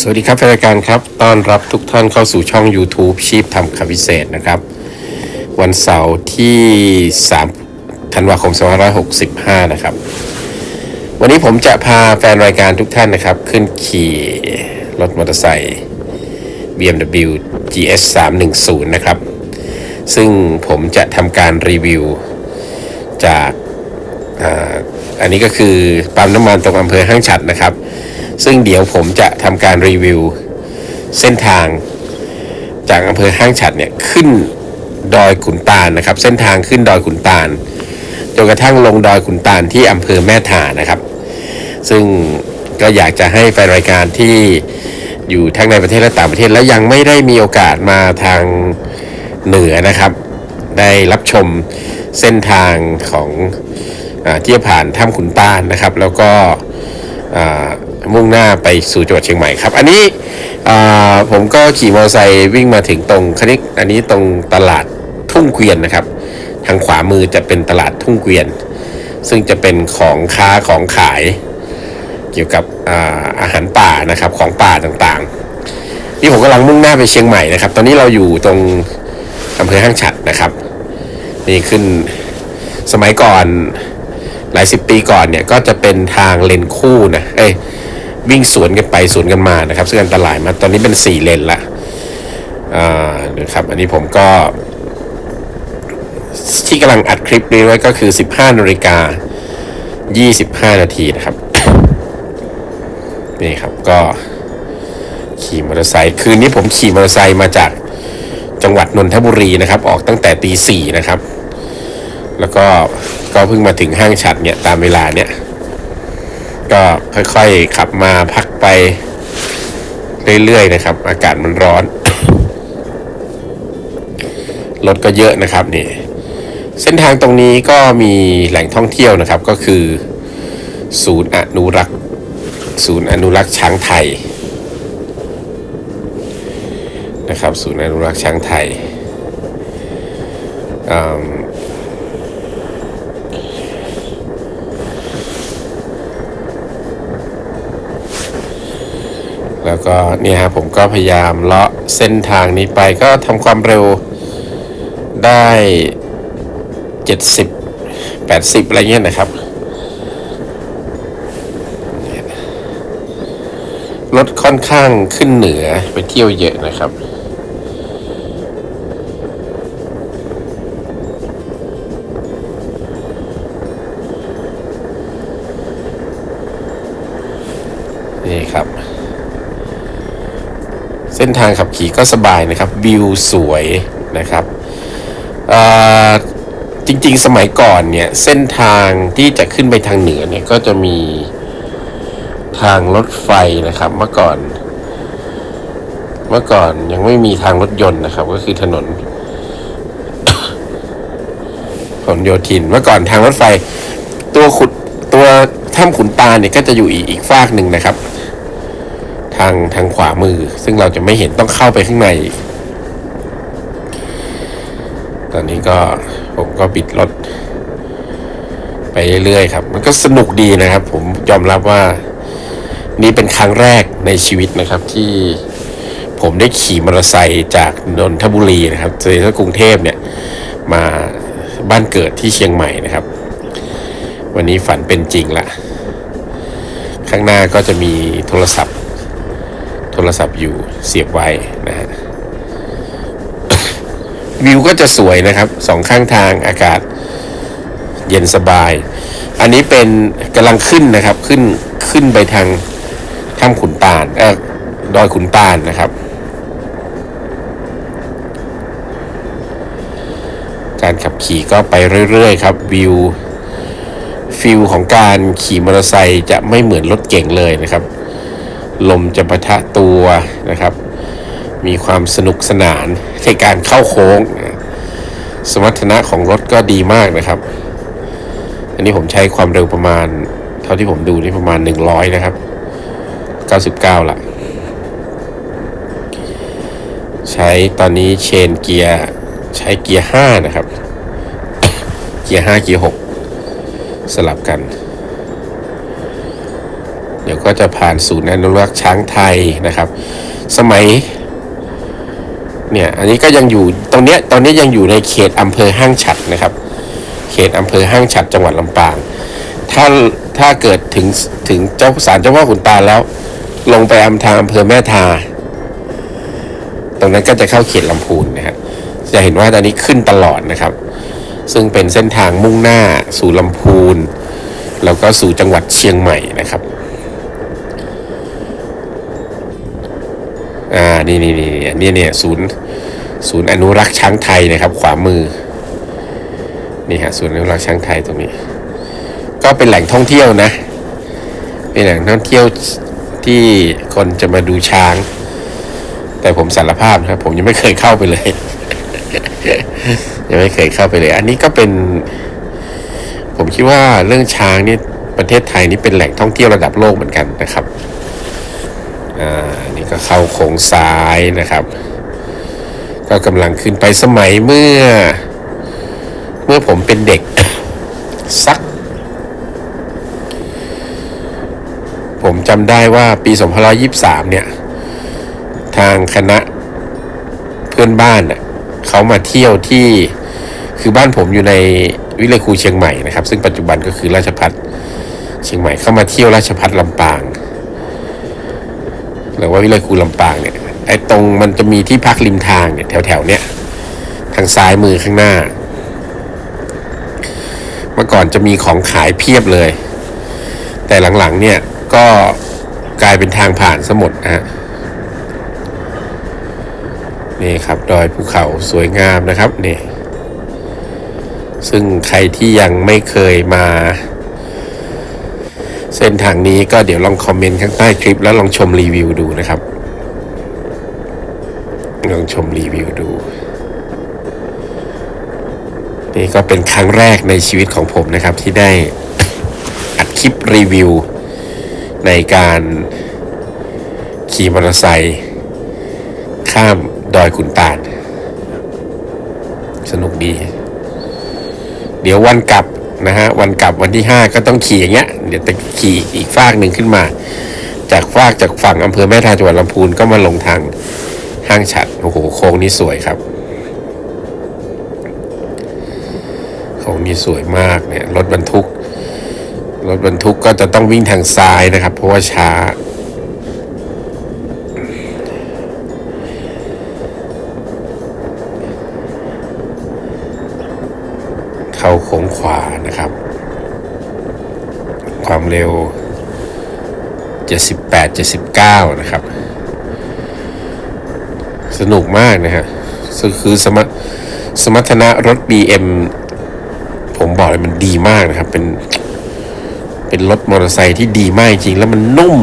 สวัสดีครับแฟนรายการครับ ต้อนรับทุกท่านเข้าสู่ช่อง YouTube ชีพทำคำพิเศษนะครับ วันเสาร์ที่ 3 ธันวาคม 2565 นะครับ วันนี้ผมจะพาแฟนรายการทุกท่านนะครับ ขึ้นขี่รถมอเตอร์ไซค์ BMW GS 310นะครับ ซึ่งผมจะทำการรีวิวจากอ,าอันนี้ก็คือปั๊มน้ำมันตรงอำเภอห้างฉัดนะครับ ซึ่งเดี๋ยวผมจะทำการรีวิวเส้นทางจากอำเภอห้างฉัดเนี่ยขึ้นดอยขุนตาลนะครับ เส้นทางขึ้นดอยขุนตาลจนกระทั่งลงดอยขุนตาลที่อำเภอแม่ถานะครับ ซึ่งก็อยากจะให้แฟนรายการที่อยู่ทั้งในประเทศและต่างประเทศ และยังไม่ได้มีโอกาสมาทางเหนือนะครับ ได้รับชมเส้นทางของอที่ผ่านถ้ำขุนตาลนะครับ แล้วก็ มุ่งหน้าไปสู่จังหวัดเชียงใหม่ครับ อันนี้ผมก็ขี่มอเตอร์ไซค์วิ่งมาถึงตรงคณิกอันนี้ตรงตลาดทุ่งเกวียนนะครับ ทางขวามือจะเป็นตลาดทุ่งเกวียน ซึ่งจะเป็นของค้าของขาย เกี่ยวกับอาอาหารป่านะครับของป่าต่างๆ นี่ผมกำลังมุ่งหน้าไปเชียงใหม่นะครับ ตอนนี้เราอยู่ตรงอำเภอห้างฉัดนะครับ นี่ขึ้นสมัยก่อน หลายสิบปีก่อนเนี่ยก็จะเป็นทางเลนคู่นะเอ้ยวิ่งสวนกันไปสวนกันมานะครับซึ่งอันตรายมากตอนนี้เป็นสี่เลนละอ่านะครับอันนี้ผมก็ที่กำลังอัดคลิปนี้ไว้ก็คือ 15นาฬิกา25 นาทีนะครับ นี่ครับก็ขี่มอเตอร์ไซค์คืนนี้ผมขี่มอเตอร์ไซค์มาจากจังหวัดนนทบุรีนะครับ ออกตั้งแต่ตีสี่นะครับ แล้วก็ก็เพิ่งมาถึงห้างฉัดเนี่ยตามเวลาเนี่ยก็ค่อยๆขับมาพักไปเรื่อยๆนะครับ อากาศมันร้อน รถก็เยอะนะครับนี่เส้นทางตรงนี้ก็มีแหล่งท่องเที่ยวนะครับก็คือ ศูนย์อนุรักษ์ ศูนย์อนุรักษ์ช้างไทยนะครับ ศูนย์อนุรักษ์ช้างไทย แล้วก็เนี่ยครับผมก็พยายามเลาะเส้นทางนี้ไปก็ทำความเร็วได้ 70 80 อะไรเงี้ยนะครับ รถค่อนข้างขึ้นเหนือไปเที่ยวเยอะนะครับนี่ครับ เส้นทางขับขี่ก็สบายนะครับ วิวสวยนะครับจริงๆ สมัยก่อนเนี่ย เส้นทางที่จะขึ้นไปทางเหนือเนี่ย ก็จะมีทางรถไฟนะครับ เมื่อก่อน เมื่อก่อนยังไม่มีทางรถยนต์นะครับ ก็คือถนนถนนโยธิน เมื่อก่อนทางรถไฟ ตัวขุดตัวถ้ำขุนตาเนี่ยก็จะอยู่อีกอีกฝากหนึ่งนะครับ ทางทางขวามือ ซึ่งเราจะไม่เห็นต้องเข้าไปข้างใน ตอนนี้ก็ผมก็บิดรถไปเรื่อยๆครับ มันก็สนุกดีนะครับ ผมยอมรับว่านี่เป็นครั้งแรกในชีวิตนะครับที่ผมได้ขี่มอเตอร์ไซค์จากนนทบุรีนะครับจากกรุงเทพเนี่ยมาบ้านเกิดที่เชียงใหม่นะครับ วันนี้ฝันเป็นจริงละ ข้างหน้าก็จะมีโทรศัพท์ โทรศัพท์อยู่เสียบไว้นะฮะวิวก็จะสวยนะครับสองข้างทางอากาศเย็นสบาย อันนี้เป็นกำลังขึ้นนะครับขึ้นขึ้นไปทางถ้ำขุนตาลเออดอยขุนตาลนะครับ การขับขี่ก็ไปเรื่อยๆครับวิวฟิลของการขี่มอเตอร์ไซค์จะไม่เหมือนรถเก่งเลยนะครับ ลมจะปะทะตัวนะครับ มีความสนุกสนานในการเข้าโค้ง สมรรถนะของรถก็ดีมากนะครับ อันนี้ผมใช้ความเร็วประมาณ เท่าที่ผมดูนี่ประมาณ 100 นะครับ 99ละใช้ตอนนี้เชนเกียร์ใช้เกียร์ 5 นะครับ เกียร์ 5 เกียร์ 6 สลับกัน เดี๋ยวก็จะผ่านศูนย์อนุรักษ์ช้างไทยนะครับ สมัยเนี่ยอันนี้ก็ยังอยู่ตรงเนี้ยตอนนี้ยังอยู่ในเขตอำเภอห้างฉัดนะครับ เขตอำเภอห้างฉัดจังหวัดลำปาง ถ้าถ้าเกิดถึงถึงเจ้าศาลเจ้าพ่อขุนตาแล้ว ลงไปอำทางอำเภอแม่ทา ตรงนั้นก็จะเข้าเขตลำพูนนะฮะจะเห็นว่าตอนนี้ขึ้นตลอดนะครับ ซึ่งเป็นเส้นทางมุ่งหน้าสู่ลำพูน แล้วก็สู่จังหวัดเชียงใหม่นะครับ อ่านี่นี่นี่นี่เนี่ยศูนย์ศูนย์อนุรักษ์ช้างไทยนะครับ ขวามือนี่ฮะศูนย์อนุรักษ์ช้างไทยตรงนี้ ก็เป็นแหล่งท่องเที่ยวนะ เป็นแหล่งท่องเที่ยวที่คนจะมาดูช้าง แต่ผมสารภาพนะครับ ผมยังไม่เคยเข้าไปเลย ยังไม่เคยเข้าไปเลย อันนี้ก็เป็น ผมคิดว่าเรื่องช้างนี่ประเทศไทยนี่เป็นแหล่งท่องเที่ยวระดับโลกเหมือนกันนะครับ อ่านี่ก็เข้าโค้งซ้ายนะครับ ก็กำลังขึ้นไปสมัยเมื่อ เมื่อผมเป็นเด็ก สัก ผมจำได้ว่าปี 2523 เนี่ย ทางคณะเพื่อนบ้านน่ะเขามาเที่ยวที่คือบ้านผมอยู่ในวิเลยคูเชียงใหม่นะครับ ซึ่งปัจจุบันก็คือราชพัฒเชียงใหม่เข้ามาเที่ยวราชพัฒลำปาง หรือว่าวิเลยคูลำปางเนี่ยไอ้ตรงมันจะมีที่พักริมทางเนี่ยแถวๆเนี้ยทางซ้ายมือข้างหน้า เมื่อก่อนจะมีของขายเพียบเลย แต่หลังๆเนี่ยก็กลายเป็นทางผ่านสมุดนะฮะนี่ครับดอยภูเขาสวยงามนะครับนี่ซึ่งใครที่ยังไม่เคยมา เส้นทางนี้ก็เดี๋ยวลองคอมเมนต์ข้างใต้คลิป แล้วลองชมรีวิวดูนะครับ ลองชมรีวิวดู นี่ก็เป็นครั้งแรกในชีวิตของผมนะครับที่ได้อัดคลิปรีวิว ในการขี่มอเตอร์ไซค์ข้ามดอยขุนตาล สนุกดี เดี๋ยววันกลับ นะฮะวันกลับวันที่ห้าก็ต้องขี่อย่างเงี้ยเดี๋ยวจะขี่อีกฟากหนึ่งขึ้นมา จากฟากจากฝั่งอำเภอแม่ทาจังหวัดลำพูนก็มาลงทางห้างฉัดโอ้โหโค้งนี้สวยครับโค้งนี้สวยมากเนี่ยรถบรรทุกรถบรรทุกก็จะต้องวิ่งทางซ้ายนะครับ เพราะว่าช้า เข้าโค้งขวานะครับ ความเร็ว 78 79 นะครับ สนุกมากนะฮะคือคือสมรสมรรถนะรถ BM ผมบอกเลยมันดีมากนะครับ เป็น เป็นรถมอเตอร์ไซค์ที่ดีมากจริง แล้วมันนุ่ม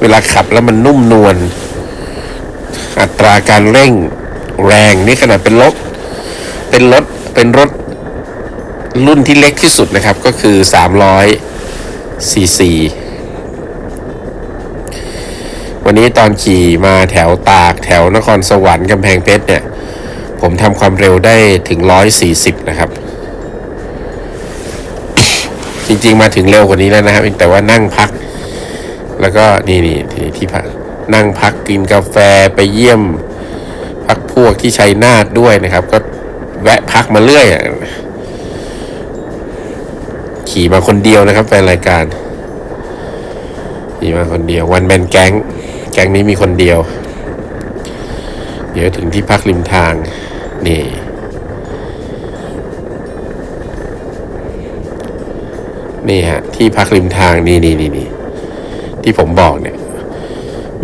เวลาขับแล้วมันนุ่มนวล อัตราการเร่งแรงนี่ขนาดเป็นรถ เป็นรถ เป็นรถ รุ่นที่เล็กที่สุดนะครับก็คือ 300 ซีซี วันนี้ตอนขี่มาแถวตากแถวนครสวรรค์กำแพงเพชรเนี่ย ผมทำความเร็วได้ถึง 140 นะครับ จริงๆมาถึงเร็วกว่านี้แล้วนะครับแต่ว่านั่งพัก แล้วก็นี่นี่ที่ที่พักนั่งพักกินกาแฟไปเยี่ยมพักพวกที่ชัยนาทด้วยนะครับ ก็แวะพักมาเรื่อยอะ ขี่มาคนเดียวนะครับแฟนรายการ ขี่มาคนเดียว วันแมนแก๊ง แก๊งนี้มีคนเดียว เดี๋ยวถึงที่พักริมทาง นี่ นี่ฮะ ที่พักริมทางนี่นี่นี่นี่ที่ผมบอกเนี่ย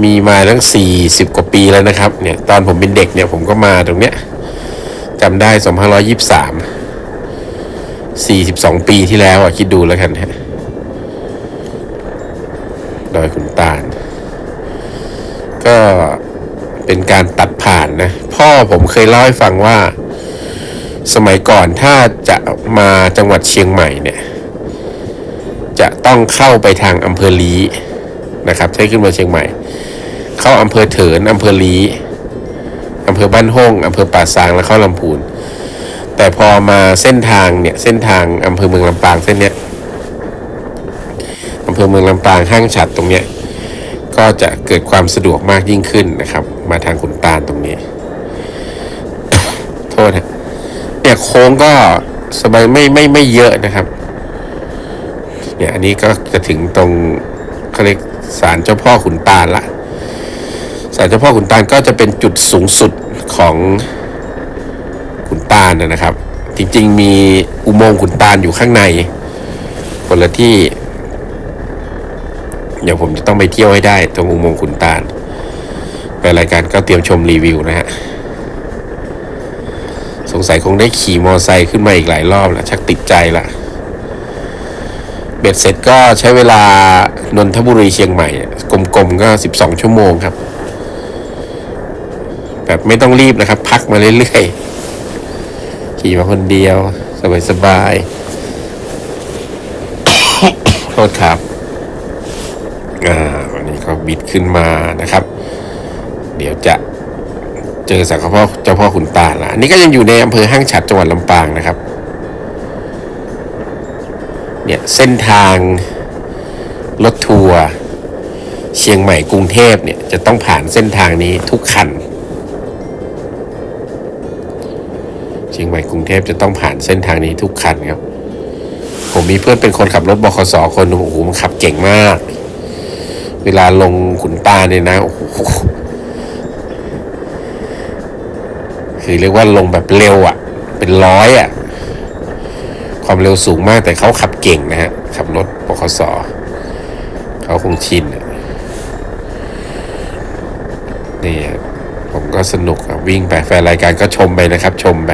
มีมาตั้งสี่สิบกว่าปีแล้วนะครับ เนี่ย ตอนผมเป็นเด็กเนี่ย ผมก็มาตรงเนี้ยจำได้สองพันร้อยยี่สิบสาม สี่สิบสองปีที่แล้วอะ คิดดูแล้วกันฮะดอยขุนตาล ก็เป็นการตัดผ่านนะ พ่อผมเคยเล่าให้ฟังว่า สมัยก่อนถ้าจะมาจังหวัดเชียงใหม่เนี่ย จะต้องเข้าไปทางอำเภอลีนะครับใช้ขึ้นมาเชียงใหม่ เข้าอำเภอเถินอำเภอลีอำเภอบ้านห้องอำเภอป่าซางแล้วเข้าลำพูน แต่พอมาเส้นทางเนี่ยเส้นทางอำเภอเมืองลำปางเส้นเนี้ยอำเภอเมืองลำปางห้างฉัดตรงเนี้ยก็จะเกิดความสะดวกมากยิ่งขึ้นนะครับ มาทางขุนตาลตรงนี้ โทษนะเนี่ยโค้งก็สบายไม่ไม่ไม่เยอะนะครับ เนี่ยอันนี้ก็จะถึงตรงเขาเรียกศาลเจ้าพ่อขุนตาลละศาลเจ้าพ่อขุนตาลก็จะเป็นจุดสูงสุดของ ขุนตาลนะครับ จริง ๆ มีอุโมงค์ขุนตาลอยู่ข้างในคนละที่ เดี๋ยวผมจะต้องไปเที่ยวให้ได้ ตรงอุโมงค์ขุนตาลไปรายการก็เตรียมชมรีวิวนะฮะสงสัยคงได้ขี่มอไซค์ขึ้นมาอีกหลายรอบแล้วชักติดใจละเบ็ดเสร็จก็ใช้เวลานนทบุรีเชียงใหม่ กลมๆก็ 12 ชั่วโมงครับ แบบไม่ต้องรีบนะครับ พักมาเรื่อยๆ ขี่มาคนเดียว สบายๆโทษครับอ่าวันนี้ก็บิดขึ้นมานะครับ เดี๋ยวจะเจอสังฆพ่อเจ้าพ่อขุนตาละอันนี้ก็ยังอยู่ในอำเภอห้างฉัดจังหวัดลำปางนะครับ เนี่ยเส้นทางรถทัวร์เชียงใหม่กรุงเทพเนี่ยจะต้องผ่านเส้นทางนี้ทุกคัน เชียงใหม่กรุงเทพจะต้องผ่านเส้นทางนี้ทุกคันครับ ผมมีเพื่อนเป็นคนขับรถบขสคนนึงโอ้โหมันขับเก่งมาก เวลาลงขุนตาเนี่ยนะโอ้โหคือเรียกว่าลงแบบเร็วอะ่ะ เป็นร้อยอะ่ะ ความเร็วสูงมากแต่เขาขับเก่งนะฮะ ขับรถบขสเขาคงชินนี่ผมก็สนุกอะวิ่งไปแฟนรายการก็ชมไปนะครับ ชมไป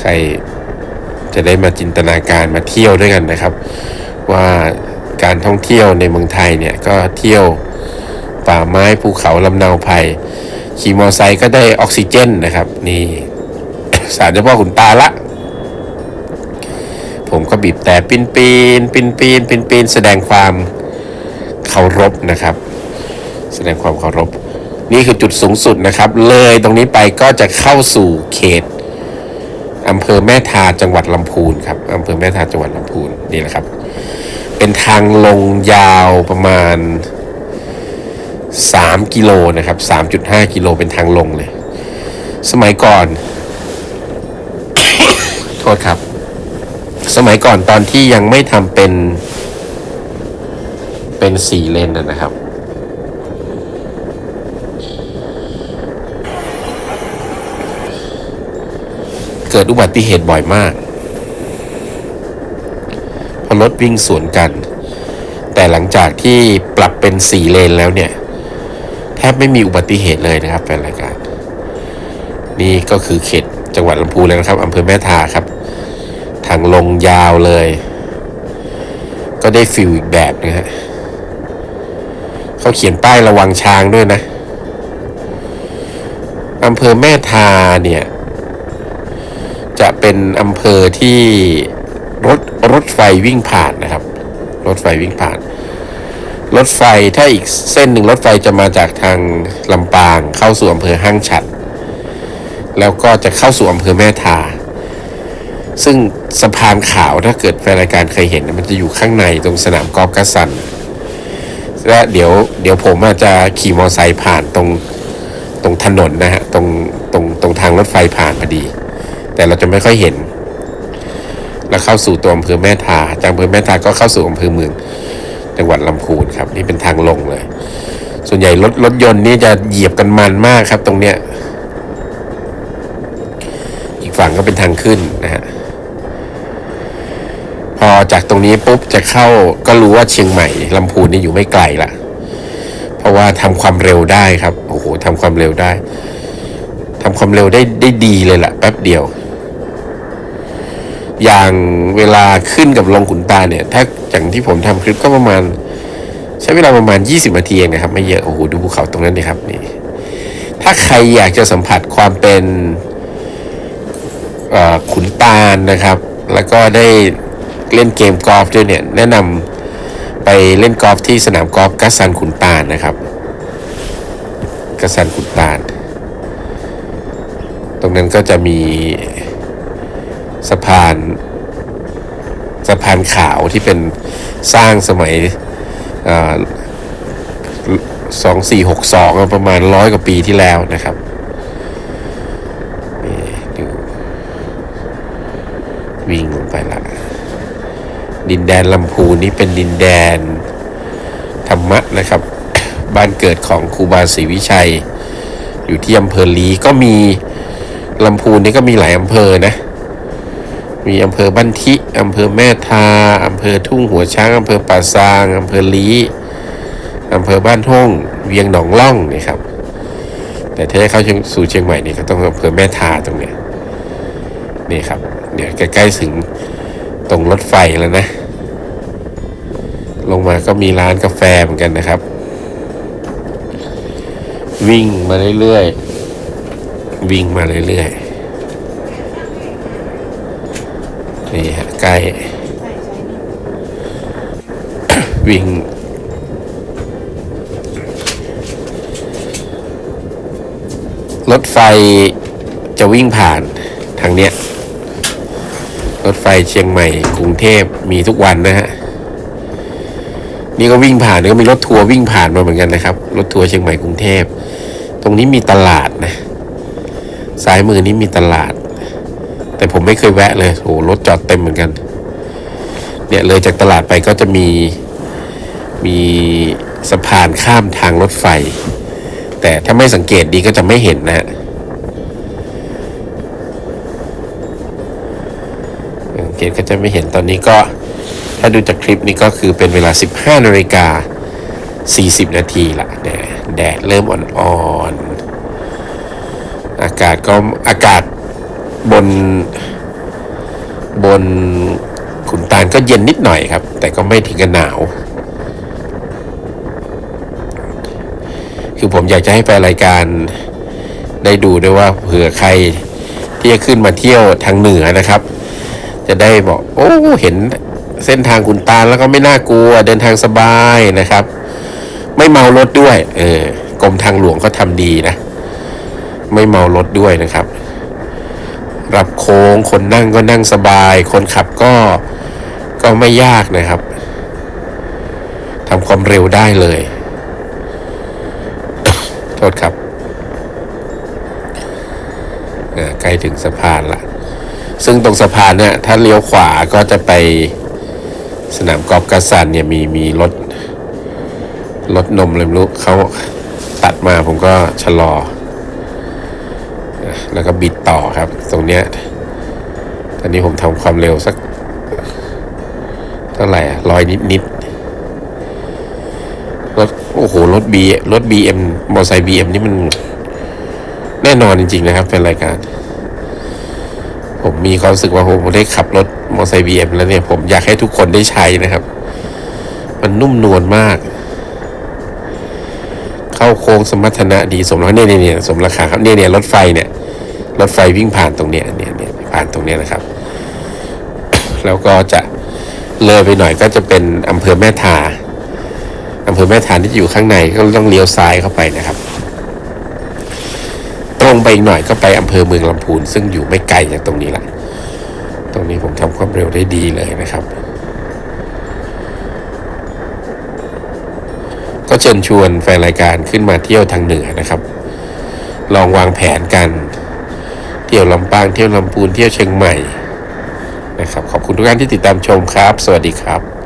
ใครจะได้มาจินตนาการมาเที่ยวด้วยกันนะครับ ว่าการท่องเที่ยวในเมืองไทยเนี่ยก็เที่ยวป่าไม้ภูเขาลำนาภัยขี่มอไซค์ก็ได้ออกซิเจนนะครับ นี่สารเจ้าพ่อขุนตาละ ผมก็บีบแต่ปีนปีนปีนปีนปีนปีนแสดงความเคารพนะครับ แสดงความเคารพ นี่คือจุดสูงสุดนะครับ เลยตรงนี้ไปก็จะเข้าสู่เขต อำเภอแม่ทาจังหวัดลำพูนครับอำเภอแม่ทาจังหวัดลำพูนนี่แหละครับ เป็นทางลงยาวประมาณ 3 กิโลนะครับ 3.5 กิโลเป็นทางลงเลย สมัยก่อน โทษครับ สมัยก่อนตอนที่ยังไม่ทำเป็นเป็นสี่เลนนะนะครับ เกิดอุบัติเหตุบ่อยมากเพราะรถวิ่งสวนกัน แต่หลังจากที่ปรับเป็นสี่เลนแล้วเนี่ยแทบไม่มีอุบัติเหตุเลยนะครับแฟนรายการ นี่ก็คือเขตจังหวัดลำพูนเลยนะครับอำเภอแม่ทาครับ ทางลงยาวเลย ก็ได้ฟิลอีกแบบนะฮะเขาเขียนป้ายระวังช้างด้วยนะอำเภอแม่ทาเนี่ย จะเป็นอำเภอที่รถรถไฟวิ่งผ่านนะครับ รถไฟวิ่งผ่าน รถไฟถ้าอีกเส้นหนึ่งรถไฟจะมาจากทางลำปางเข้าสู่อำเภอห้างฉัด แล้วก็จะเข้าสู่อำเภอแม่ทา ซึ่งสะพานขาวถ้าเกิดแฟนรายการเคยเห็น มันจะอยู่ข้างในตรงสนามกอล์ฟกัสซันและเดี๋ยวเดี๋ยวผมอาจจะขี่มอเตอร์ไซค์ผ่านตรงตรงถนนนะฮะตรงตรงตรงทางรถไฟผ่านพอดี แต่เราจะไม่ค่อยเห็น แล้วเข้าสู่ตัวอำเภอแม่ทาจากอำเภอแม่ทาก็เข้าสู่อำเภอเมืองจังหวัดลำพูนครับ นี่เป็นทางลงเลย ส่วนใหญ่รถรถยนต์นี่จะเหยียบกันมันมากครับ ตรงเนี้ย อีกฝั่งก็เป็นทางขึ้นนะฮะพอจากตรงนี้ปุ๊บจะเข้าก็รู้ว่าเชียงใหม่ลำพูนนี่อยู่ไม่ไกลละเพราะว่าทำความเร็วได้ครับโอ้โหทำความเร็วได้ทำความเร็วได้ได้ดีเลยล่ะ แป๊บเดียว อย่างเวลาขึ้นกับลงขุนตาเนี่ย ถ้าอย่างที่ผมทำคลิปก็ประมาณ ใช้เวลาประมาณ 20นาทีเองนะครับ ไม่เยอะ โอ้โห ดูภูเขาตรงนั้นดิครับนี่ ถ้าใครอยากจะสัมผัสความเป็นขุนตาลนะครับ แล้วก็ได้เล่นเกมกอล์ฟด้วยเนี่ย แนะนำไปเล่นกอล์ฟที่สนามกอล์ฟกัสซันขุนตาลนะครับกัสซันขุนตาล ตรงนั้นก็จะมี สะพานสะพานขาวที่เป็นสร้างสมัยสองสี่หกสองประมาณร้อยกว่าปีที่แล้วนะครับวิ่งลงไปละ ดินแดนลำพูนนี่เป็นดินแดนธรรมะนะครับ บ้านเกิดของครูบาศรีวิชัย อยู่ที่อำเภอลีก็มีลำพูนนี่ก็มีหลายอำเภอนะ มีอำเภอบ้านทิอำเภอแม่ทาอำเภอทุ่งหัวช้างอำเภอป่าซางอำเภอลีอำเภอบ้านท่งเวียงหนองล่องนี่ครับ แต่ถ้าจะเข้าสู่เชียงใหม่นี่ก็ต้องอำเภอแม่ทาตรงเนี้ยนี่ครับเดี๋ยวใกล้ๆถึงตรงรถไฟแล้วนะ ลงมาก็มีร้านกาแฟเหมือนกันนะครับ วิ่งมาเรื่อยๆวิ่งมาเรื่อยๆ นี่ฮะใกล้ วิ่ง รถไฟจะวิ่งผ่านทางเนี้ย รถไฟเชียงใหม่ กรุงเทพมีทุกวันนะฮะ นี่ก็วิ่งผ่านก็มีรถทัวร์วิ่งผ่านมาเหมือนกันนะครับ รถทัวร์เชียงใหม่กรุงเทพ ตรงนี้มีตลาดนะซ้ายมือนี้มีตลาด ผมไม่เคยแวะเลยโอ้รถจอดเต็มเหมือนกัน เนี่ยเลยจากตลาดไปก็จะมีมีสะพานข้ามทางรถไฟ แต่ถ้าไม่สังเกตดีก็จะไม่เห็นนะฮะสังเกตก็จะไม่เห็นตอนนี้ก็ถ้าดูจากคลิปนี้ก็คือเป็นเวลา 15นาฬิกา 40 นาทีละแดดเริ่มอ่อนๆอากาศก็อากาศ บน บนขุนตาลก็เย็นนิดหน่อยครับ แต่ก็ไม่ถึงกับหนาว คือผมอยากจะให้แฟนรายการได้ดูด้วยว่าเผื่อใครที่จะขึ้นมาเที่ยวทางเหนือนะครับ จะได้บอก โอ้เห็นเส้นทางขุนตาลแล้วก็ไม่น่ากลัวเดินทางสบายนะครับ ไม่เมารถด้วย เออกรมทางหลวงก็ทำดีนะ ไม่เมารถด้วยนะครับ รับโค้ง คนนั่งก็นั่งสบาย คนขับก็ก็ไม่ยากนะครับทำความเร็วได้เลย โทษครับใกล้ถึงสะพานละ ซึ่งตรงสะพานเนี่ย ถ้าเลี้ยวขวาก็จะไปสนามกอล์ฟกระสันเนี่ยมีมีรถ รถนมเลยไม่รู้เขาตัดมาผมก็ชะลอ แล้วก็บิดต่อครับ ตรงเนี้ยตอนนี้ผมทำความเร็วสัก เท่าไหร่ร้อยนิดนิดๆรถโอ้โหรถบีรถบีเอ็มมอไซค์บีเอ็มนี่มันแน่นอนจริง ๆ นะครับเป็นรายการ ผมมีความรู้สึกว่าผมได้ขับรถมอเตอร์ไซค์บีเอ็มแล้วเนี่ย ผมอยากให้ทุกคนได้ใช้นะครับ มันนุ่มนวลมาก เข้าโค้งสมรรถนะดีสมแล้วเนี่ยเนี่ยสมราคาครับเนี่ยเนี่ยรถไฟเนี่ย รถไฟวิ่งผ่านตรงเนี้ยเนี่ยเนี่ยผ่านตรงเนี้ยนะครับ แล้วก็จะเลยไปหน่อยก็จะเป็นอำเภอแม่ทาอำเภอแม่ทาที่อยู่ข้างในก็ต้องเลี้ยวซ้ายเข้าไปนะครับ ตรงไปอีกหน่อยก็ไปอำเภอเมืองลำพูน ซึ่งอยู่ไม่ไกลจากตรงนี้ละตรงนี้ผมทำความเร็วได้ดีเลยนะครับ ก็เชิญชวนแฟนรายการขึ้นมาเที่ยวทางเหนือนะครับ ลองวางแผนกัน เที่ยวลำปางเที่ยวลำพูนเที่ยวเชียงใหม่นะครับขอบคุณทุกท่านที่ติดตามชมครับ สวัสดีครับ